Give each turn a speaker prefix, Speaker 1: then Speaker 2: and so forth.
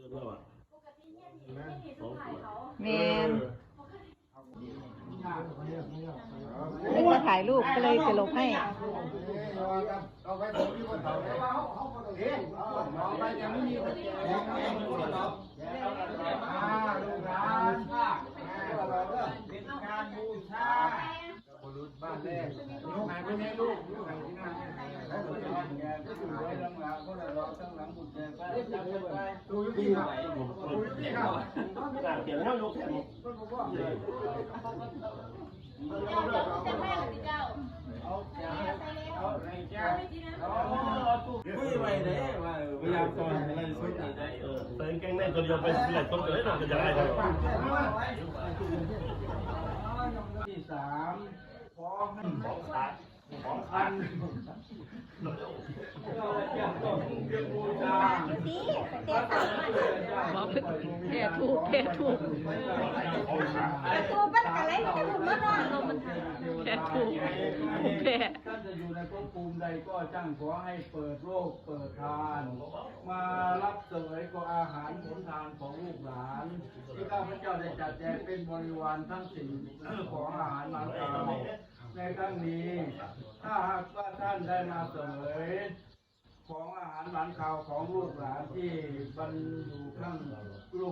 Speaker 1: กินแล้วอะ
Speaker 2: แมนนึกว่าถ่ายรูปก็เลยจะลงให้
Speaker 3: เอาไว้ผมที่คนเฒ่าเนี่ยเอ๊ะเอาไปยังไม่มีคนแก่ยังไม่มีคนเฒ่าอ่าลูกหลานอ่าเราเด้อเป็นการบูชาบุรุษบ้านแรกลูกไหนเป็นไงลูกลูกไหนที่นั่น ลังก็รอตั้งหลังบุญแก่ไปจับไปดูยุติครับดูยุติครับ
Speaker 1: กางเขียนให้ลูกแค่นี้
Speaker 3: เอาเอาในแก้วเอา
Speaker 4: คุยไว้เลยว่าพยายามสอนอะไรสุดนี่ได้
Speaker 1: เออเติมแกงแน่ตัวเดียวไปเสียต้นเลยน่าจะได้ครับ
Speaker 3: ที่สามขอให้
Speaker 1: ของขาดของขา
Speaker 3: อั
Speaker 1: ด
Speaker 3: น บ
Speaker 2: อกแพ้ถูกแพ้ถูก
Speaker 5: ตัวมันอะไรมันจะหลุดมาเนาะ
Speaker 2: แพ้ถูกแพ้
Speaker 3: ท่านจะอยู่ในภพภูมิใดก็จ้างขอให้เปิดโลกเปิดทาน มารับเสวยก็อาหารผลทานของลูกหลานที่ข้าพเจ้าได้จัดแจงเป็นบริวารทั้งสี่ของอาหารมาเก่าในครั้งนี้ ถ้าหากว่าท่านได้มาเสวยานข่าวของลูกหลานที่บรรอยู่ข้างลูก